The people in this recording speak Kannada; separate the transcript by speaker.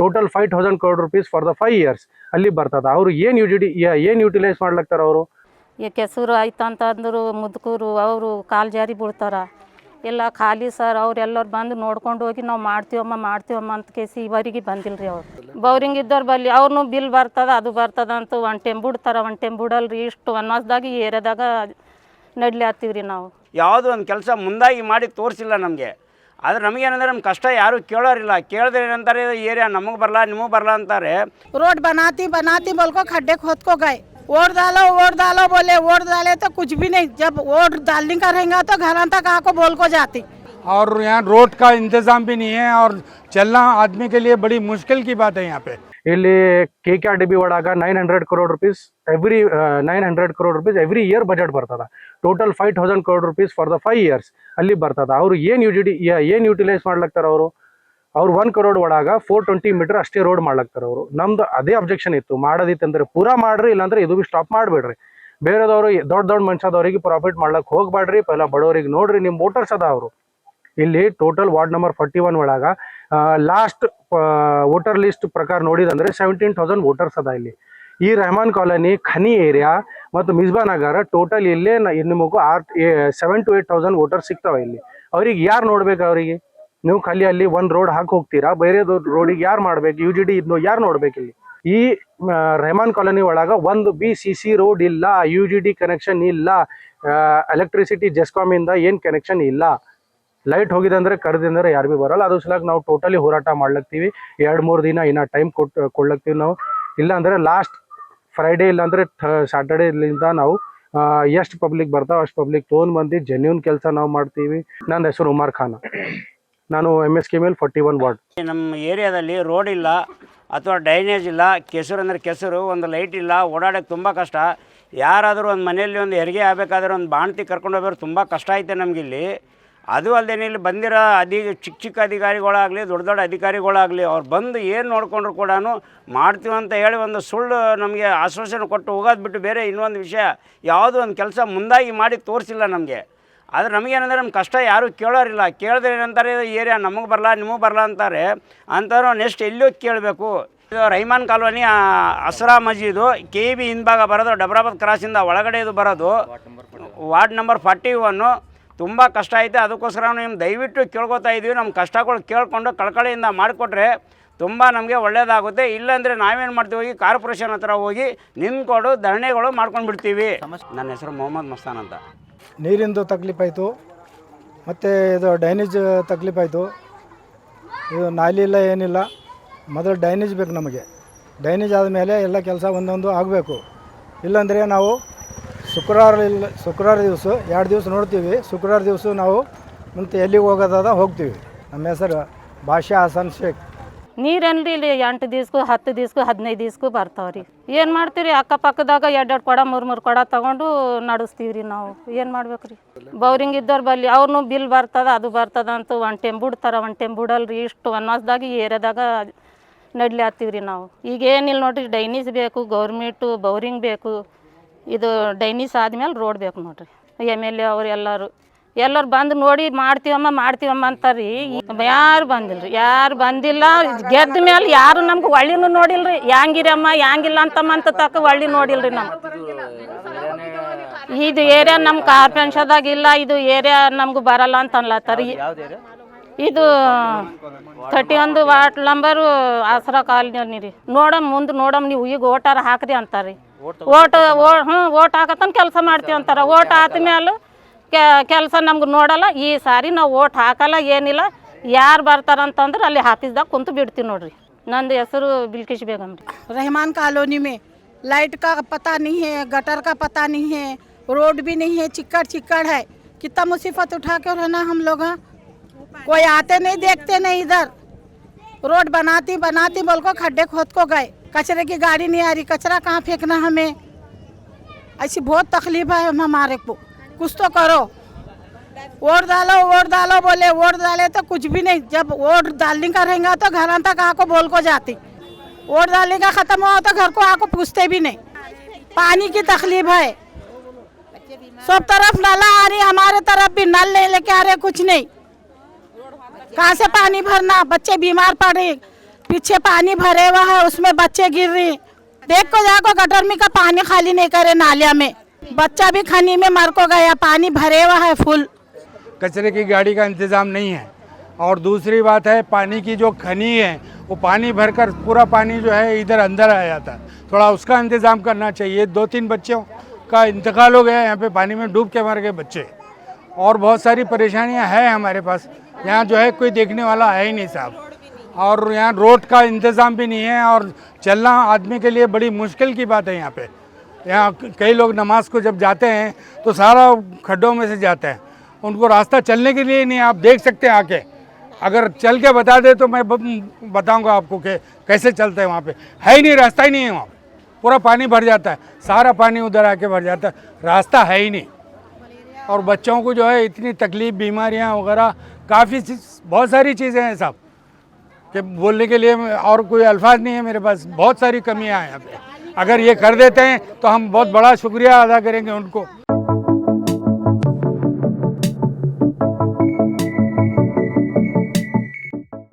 Speaker 1: Total five thousand crore rupees for the five years ಅಲ್ಲಿ ಬರ್ತದೆ. ಅವರು ಏನು ಯುಟಿಲಿ ಏನು ಯುಟಿಲೈಸ್ ಮಾಡ್ಲಕ್ತಾರ ಅವರು?
Speaker 2: ಈ ಕೆಸರು ಆಯ್ತಂತ ಅಂದರು ಮುದುಕರು ಅವರು ಕಾಲು ಜಾರಿ ಬೀಳ್ತಾರ. ಎಲ್ಲ ಖಾಲಿ ಸರ್ ಅವ್ರೆಲ್ಲರು ಬಂದು ನೋಡ್ಕೊಂಡು ಹೋಗಿ ನಾವು ಮಾಡ್ತೀವಮ್ಮ ಮಾಡ್ತೀವಮ್ಮ ಅಂತ ಕೇಸಿ ಇವರಿಗೆ ಬಂದಿಲ್ಲ ರೀ ಅವ್ರು. ಬೌರಿಂಗ್ ಇದ್ದವ್ರು ಬಲ್ಲಿ ಅವ್ರನ್ನೂ ಬಿಲ್ ಬರ್ತದ ಅದು ಬರ್ತದ ಅಂತ ಒನ್ ಟೈಮ್ ಬಿಡ್ತಾರ ಒನ್ ಟೈಮ್ ಬಿಡಲ್ರಿ ಇಷ್ಟು ಒನ್ ಈ ಏರಿಯಾದಾಗ ನಡ್ಲಿ ಹತ್ತೀವಿ ರೀ ನಾವು.
Speaker 3: ಯಾವುದೋ ಒಂದು ಕೆಲಸ ಮುಂದಾಗಿ ಮಾಡಿ ತೋರಿಸಿಲ್ಲ ನಮಗೆ. ಆದರೆ ನಮಗೇನಂದ್ರೆ ನಮ್ಮ ಕಷ್ಟ ಯಾರೂ ಕೇಳೋರಿಲ್ಲ ಕೇಳಿದ್ರೆ ಏನಂತಾರೆ ಏರಿಯಾ ನಮಗೆ ಬರಲ್ಲ ನಿಮಗೆ ಬರಲ್ಲ ಅಂತಾರೆ
Speaker 4: रोड बनाती बनाती बोल को खड्डे खोद को गए वोट डालो वोट डालो बोले वोट डाले तो कुछ भी नहीं जब वोट डालने का रहेगा तो घर तक आको बोल को जाती
Speaker 5: और यहाँ रोड का इंतज़ाम भी नहीं है और चलना आदमी के लिए बड़ी मुश्किल की बात है यहाँ पे
Speaker 1: ಇಲ್ಲಿ K K R D B ಒಳಗ nine hundred crore rupees every nine hundred crore rupees every year budget ಬರ್ತದೆ. Total five thousand crore rupees for the five years ಅಲ್ಲಿ ಬರ್ತದೆ. ಅವ್ರು ಏನು ಯು ಡಿ ಏನು ಯುಟಿಲೈಸ್ ಮಾಡ್ಲಕ್ತಾರ ಅವರು? ಅವ್ರು ಒನ್ ಕರೋಡ್ ಒಳಗ ಫೋರ್ ಟ್ವೆಂಟಿ ಮೀಟರ್ ಅಷ್ಟೇ ರೋಡ್ ಮಾಡ್ಲಕ್ತಾರ ಅವರು. ನಮ್ದು ಅದೇ ಅಬ್ಜೆಕ್ಷನ್ ಇತ್ತು. ಮಾಡೋದಿತ್ತಂದ್ರೆ ಪೂರಾ ಮಾಡ್ರಿ, ಇಲ್ಲಾಂದ್ರೆ ಇದು ಬಿ ಸ್ಟಾಪ್ ಮಾಡಬೇಡ್ರಿ. ಬೇರೆದವರು ದೊಡ್ಡ ದೊಡ್ಡ ಮನುಷ್ಯದವ್ರಿಗೆ ಪ್ರಾಫಿಟ್ ಮಾಡ್ಲಕ್ ಹೋಗ್ಬೇಡ್ರಿ ಪೈಲ ಬಡವರಿಗೆ ನೋಡ್ರಿ ನಿಮ್ಮ ವೋಟರ್ಸ್ ಅದ ಅವರು. ಇಲ್ಲಿ total ward number forty one ಒಳಗ ಲಾಸ್ಟ್ ವೋಟರ್ ಲಿಸ್ಟ್ ಪ್ರಕಾರ ನೋಡಿದಂದ್ರೆ ಸೆವೆಂಟೀನ್ ತೌಸಂಡ್ ವೋಟರ್ಸ್ ಅದ ಇಲ್ಲಿ. ಈ ರೆಹಮಾನ್ ಕಾಲೋನಿ ಖನಿ ಏರಿಯಾ ಮತ್ತು ಮಿಸ್ಬಾ ನಗರ ಟೋಟಲ್ ಇಲ್ಲೇ ನಿಮಗೂ R seven to eight thousand voters ಸಿಗ್ತಾವೆ ಇಲ್ಲಿ. ಅವ್ರಿಗೆ ಯಾರು ನೋಡ್ಬೇಕು ಅವರಿಗೆ? ನೀವು ಖಾಲಿ ಅಲ್ಲಿ ಒಂದು ರೋಡ್ ಹಾಕಿ ಹೋಗ್ತೀರಾ? ಬೇರೆ ರೋಡಿಗೆ ಯಾರು ಮಾಡ್ಬೇಕು? ಯು ಜಿ ಡಿ ಇದ್ನೋ ಯಾರು ನೋಡ್ಬೇಕು ಇಲ್ಲಿ? ಈ ರೆಹಮಾನ್ ಕಾಲೋನಿ ಒಳಗೆ ಒಂದು ಬಿ ಸಿ ಸಿ ರೋಡ್ ಇಲ್ಲ ಯು ಜಿ ಡಿ ಕನೆಕ್ಷನ್ ಇಲ್ಲ ಎಲೆಕ್ಟ್ರಿಸಿಟಿ ಜೆಸ್ಕಾಮಿಂದ ಏನ್ ಕನೆಕ್ಷನ್ ಇಲ್ಲ. ಲೈಟ್ ಹೋಗಿದೆ ಅಂದ್ರೆ ಕರೆದಿಂದ್ರೆ ಯಾರು ಭೀ ಬರಲ್ಲ. ಅದು ಸಲಾಗಿ ನಾವು ಟೋಟಲಿ ಹೋರಾಟ ಮಾಡ್ಲತ್ತೀವಿ ಎರಡು ಮೂರು ದಿನ ಇನ್ನೂ ಟೈಮ್ ಕೊಟ್ಟು ಕೊಡ್ಲತ್ತೀವಿ ನಾವು. ಇಲ್ಲ ಅಂದ್ರೆ ಲಾಸ್ಟ್ ಫ್ರೈಡೇ ಇಲ್ಲಾಂದ್ರೆ ಸ್ಯಾಟರ್ಡೇಲಿಂದ ನಾವು ಎಷ್ಟು ಪಬ್ಲಿಕ್ ಬರ್ತಾವ ಅಷ್ಟು ಪಬ್ಲಿಕ್ ತೋನ್ ಬಂದು ಜೆನ್ಯೂನ್ ಕೆಲಸ ನಾವು ಮಾಡ್ತೀವಿ. ನನ್ನ ಹೆಸರು ಉಮರ್ ಖಾನ್. ನಾನು M S K mill forty one ward
Speaker 3: ನಮ್ಮ ಏರಿಯಾದಲ್ಲಿ ರೋಡ್ ಇಲ್ಲ, ಅಥವಾ ಡ್ರೈನೇಜ್ ಇಲ್ಲ, ಕೆಸರು ಅಂದರೆ ಕೆಸರು, ಒಂದು ಲೈಟ್ ಇಲ್ಲ ಓಡಾಡೋಕ್ಕೆ ತುಂಬ ಕಷ್ಟ. ಯಾರಾದರೂ ಒಂದು ಮನೆಯಲ್ಲಿ ಒಂದು ಹೆರಿಗೆ ಆಗಬೇಕಾದ್ರೆ ಒಂದು ಬಾಣ್ತಿ ಕರ್ಕೊಂಡು ಹೋಗೋರು ತುಂಬ ಕಷ್ಟ ಐತೆ ನಮಗಿಲ್ಲಿ. ಅದು ಅಲ್ಲದೆ ಇಲ್ಲಿ ಬಂದಿರೋ ಅಧಿ ಚಿಕ್ಕ ಚಿಕ್ಕ ಅಧಿಕಾರಿಗಳಾಗಲಿ, ದೊಡ್ಡ ದೊಡ್ಡ ಅಧಿಕಾರಿಗಳಾಗಲಿ, ಅವ್ರು ಬಂದು ಏನು ನೋಡಿಕೊಂಡ್ರು ಕೂಡ ಮಾಡ್ತೀವಿ ಅಂತ ಹೇಳಿ ಒಂದು ಸುಳ್ಳು ನಮಗೆ ಆಶ್ವಾಸನೆ ಕೊಟ್ಟು ಹೋಗೋದು ಬಿಟ್ಟು ಬೇರೆ ಇನ್ನೊಂದು ವಿಷಯ ಯಾವುದೋ ಒಂದು ಕೆಲಸ ಮುಂದಾಗಿ ಮಾಡಿ ತೋರಿಸಿಲ್ಲ ನಮಗೆ. ಆದರೆ ನಮಗೇನಂದ್ರೆ ನಮ್ಮ ಕಷ್ಟ ಯಾರೂ ಕೇಳೋರಿಲ್ಲ. ಕೇಳಿದ್ರೆ ಏನಂತಾರೆ ಏರಿಯಾ ನಮಗೆ ಬರಲ್ಲ ನಿಮಗೆ ಬರಲ್ಲ ಅಂತಾರೆ. ಅಂತವ್ರು ನೆಕ್ಸ್ಟ್ ಎಲ್ಲೋ ಕೇಳಬೇಕು. ಇದು ರೈಮಾನ್ ಕಾಲೋನಿ ಅಸರಾ ಮಜೀದು ಕೆ ಬಿ ಹಿಂಭಾಗ ಬರೋದು, ಡಬ್ರಾಬಾದ್ ಕ್ರಾಸಿಂದ ಒಳಗಡೆ ಇದು ಬರೋದು. ವಾರ್ಡ್ ನಂಬರ್ ಫಾರ್ಟಿ ಒನ್ನು ತುಂಬ ಕಷ್ಟ ಐತೆ. ಅದಕ್ಕೋಸ್ಕರ ನಾವು ನಿಮ್ಮ ದಯವಿಟ್ಟು ಕೇಳ್ಕೊತಾ ಇದ್ದೀವಿ ನಮ್ಮ ಕಷ್ಟಗಳು ಕೇಳಿಕೊಂಡು ಕಳಕಳಿಯಿಂದ ಮಾಡಿಕೊಟ್ರೆ ತುಂಬ ನಮಗೆ ಒಳ್ಳೆಯದಾಗುತ್ತೆ ಇಲ್ಲಾಂದರೆ ನಾವೇನು ಮಾಡ್ತೀವಿ? ಹೋಗಿ ಕಾರ್ಪೊರೇಷನ್ ಹತ್ರ ಹೋಗಿ ನಿಂತ್ಕೊಂಡು ಧರಣಿಗಳು ಮಾಡ್ಕೊಂಡು ಬಿಡ್ತೀವಿ ನನ್ನ ಹೆಸರು ಮೊಹಮ್ಮದ್ ಮಸ್ತಾನ್ ಅಂತ.
Speaker 6: ನೀರಿಂದು ತಕ್ಲೀಫ್ ಆಯಿತು ಮತ್ತು ಇದು ಡೈನೇಜ್ ತಕ್ಲೀಫ್ ಆಯಿತು ಇದು ನಾಲಿ ಇಲ್ಲ, ಏನಿಲ್ಲ. ಮೊದಲು ಡೈನೇಜ್ ಬೇಕು ನಮಗೆ. ಡೈನೇಜ್ ಆದಮೇಲೆ ಎಲ್ಲ ಕೆಲಸ ಒಂದೊಂದು ಆಗಬೇಕು. ಇಲ್ಲಾಂದರೆ ನಾವು ಶುಕ್ರವಾರ ಇಲ್ಲ, ಶುಕ್ರವಾರ ದಿವಸ, ಎರಡು ದಿವಸ ನೋಡ್ತೀವಿ. ಶುಕ್ರವಾರ ದಿವಸ ನಾವು ಮುಂದೆ ಎಲ್ಲಿಗೆ ಹೋಗೋದಾದ ಹೋಗ್ತೀವಿ. ನಮ್ಮ ಹೆಸರು ಭಾಷಾ ಹಸನ್ ಶೇಖ್.
Speaker 2: ನೀರೇನ್ರಿ ಇಲ್ಲಿ ಎಂಟು ದಿವ್ಸಕ್ಕೂ, ಹತ್ತು ದಿವ್ಸಕ್ಕೂ, ಹದಿನೈದು ದಿವ್ಸಕ್ಕೂ ಬರ್ತಾವ್ರಿ. ಏನು ಮಾಡ್ತೀರಿ? ಅಕ್ಕಪಕ್ಕದಾಗ ಎರಡು ಕೊಡ, ಮೂರು ಮೂರು ಕೊಡ ತಗೊಂಡು ನಡೆಸ್ತೀವಿ ರೀ ನಾವು. ಏನು ಮಾಡ್ಬೇಕು ರೀ ಬೌರಿಂಗ್ ಇದ್ದವ್ರು ಬಲ್ಲಿ ಅವ್ರನ್ನೂ ಬಿಲ್ ಬರ್ತದ, ಅದು ಬರ್ತದ ಅಂತ ಒನ್ ಟೈಮ್ ಬಿಡ್ತಾರ. ಒನ್ ಟೈಮ್ ಬಿಡಲ್ರಿ, ಇಷ್ಟು ವನವಾಸದಾಗ ಈ ಏರಿಯಾದಾಗ ನಡ್ಲಿ ಹತ್ತೀವಿ ರೀ ನಾವು. ಈಗ ಏನಿಲ್ಲ ನೋಡ್ರಿ, ಡೈನೀಸ್ ಬೇಕು, ಗೌರ್ಮೆಂಟು ಬೌರಿಂಗ್ ಬೇಕು. ಇದು ಡೈನೀಸ್ ಆದ್ಮೇಲೆ ರೋಡ್ ಬೇಕು ನೋಡ್ರಿ. ಎಂ ಎಲ್ ಎ ಅವ್ರು ಎಲ್ಲರೂ. ಎಲ್ಲರು ಬಂದು ನೋಡಿ ಮಾಡ್ತೀವಮ್ಮ ಮಾಡ್ತೀವಮ್ಮ ಅಂತಾರಿ. ಯಾರು ಬಂದಿಲ್ಲ ರೀ ಯಾರು ಬಂದಿಲ್ಲ ಗೆದ್ದ ಮೇಲೆ ಯಾರು ನಮ್ಗೆ ಒಳ್ಳಿನೂ ನೋಡಿಲ್ರಿ. ಯಾಂಗಿರಮ್ಮ ಯಾಂಗಿಲ್ಲ ಅಂತಮ್ಮ ಅಂತ ತಕ್ಕ ಒಳ್ಳಿ ನೋಡಿಲ್ರಿ ನಮ್ಗೆ. ಇದು ಏರಿಯಾ ನಮ್ಮ ಕಾರ್ಪೆನ್ಷದಾಗ ಇಲ್ಲ, ಇದು ಏರಿಯಾ ನಮ್ಗೆ ಬರಲ್ಲ ಅಂತ ಅನ್ಲತ್ತಾರ. ಇದು ಥರ್ಟಿ ಒಂದು ವಾರ್ಡ್ ನಂಬರು ಆಸರಾ ಕಾಲೋನಿ ರೀ ನೋಡಮ್ ಮುಂದೆ, ನೋಡಮ್ ನೀವು ಈಗ ಓಟಾರ ಹಾಕ್ರಿ ಅಂತಾರ್ರಿ ಓಟ್ ಓ ಹ್ಞೂ ಓಟ್ ಹಾಕತ್ತನ ಕೆಲಸ ಮಾಡ್ತೀವಿ ಅಂತಾರ ಓಟ್ ಆದ್ಮೇಲೆ ಕೆಲಸ ನಮ್ಗೆ ನೋಡಲ್ಲ ಈ ಸಾರಿ ನಾವು ಓಟ್ ಹಾಕಲ್ಲ ಏನಿಲ್ಲ ಯಾರು ಬರ್ತಾರಂತಂದ್ರೆ ಅಲ್ಲಿ ಆಫೀಸ್ದಾಗ ಕುಂತು ಬಿಡ್ತೀವಿ ನೋಡ್ರಿ ನಂದು ಹೆಸರು ಬಿಲ್ಕಿಶ್ ಬೇಗಮ್ ರೀ
Speaker 4: रहमान कॉलोनी में लाइट का पता नहीं है गटर का पता नहीं है रोड भी नहीं है चिक्कड़ चिक्कड़ है कितना मुसीबत उठा के रहना हम लोग हैं कोई आते नहीं देखते नहीं इधर रोड बनाती बनाती बोल को खड्डे खोद को गए कचरे की गाड़ी नहीं आ रही, कचरा कहाँ फेंकना हमें? ऐसी बहुत तकलीफ़ है हम हमारे को। कुछ तो करो। वोट डालो वोट डालो बोले, वोट डाले तो कुछ भी नहीं। जब वोट डालने का रहेगा तो घर तक आको बोल को जाती। वोट डालने का खत्म हुआ तो घर को आको पूछते भी नहीं। पानी की तकलीफ़ है। सब तरफ़ नाला आ रही, हमारे तरफ़ भी नल नहीं लेके आ रहे, कुछ नहीं। कहाँ से पानी भरना? बच्चे बीमार पड़ रहे। पीछे पानी भरे हुआ है, उसमें बच्चे गिर रही देखो जाको गटर में का पानी खाली नहीं करे नालिया में। बच्चा भी खनी में मर को गया, पानी भरे हुआ है फुल।
Speaker 5: कचरे की गाड़ी का इंतज़ाम नहीं है। और दूसरी बात है, पानी की जो खनी है, वो पानी भरकर पूरा पानी जो है, इधर अंदर आ जाता है। थोड़ा उसका इंतज़ाम करना चाहिए। दो तीन बच्चों का इंतकाल हो गया यहाँ पे पानी में डूब के मर गए बच्चे। और बहुत सारी परेशानियाँ हैं हमारे पास। यहाँ जो है, कोई देखने वाला है ही नहीं साहब। और यहाँ रोड का इंतज़ाम भी नहीं है और चलना आदमी के लिए बड़ी मुश्किल की बात है यहाँ पे। यहाँ कई लोग नमाज़ को जब जाते हैं तो सारा खड्डों में से जाते हैं। उनको रास्ता चलने के लिए नहीं, आप देख सकते हैं आके। अगर चल के बता दे तो मैं बताऊँगा आपको कि कैसे चलते हैं वहाँ पे। है ही नहीं, रास्ता ही नहीं है वहाँ पूरा पानी भर जाता है। सारा पानी उधर आके भर जाता है। रास्ता है ही नहीं। और बच्चों को जो है इतनी तकलीफ़, बीमारियाँ वगैरह, काफ़ी बहुत सारी चीज़ें हैं साहब कि बोलने के लिए और कोई अल्फाज नहीं है मेरे पास, बहुत सारी कमियाँ हैं। यहाँ पे अगर ये कर देते हैं तो हम बहुत बड़ा शुक्रिया अदा करेंगे उनको।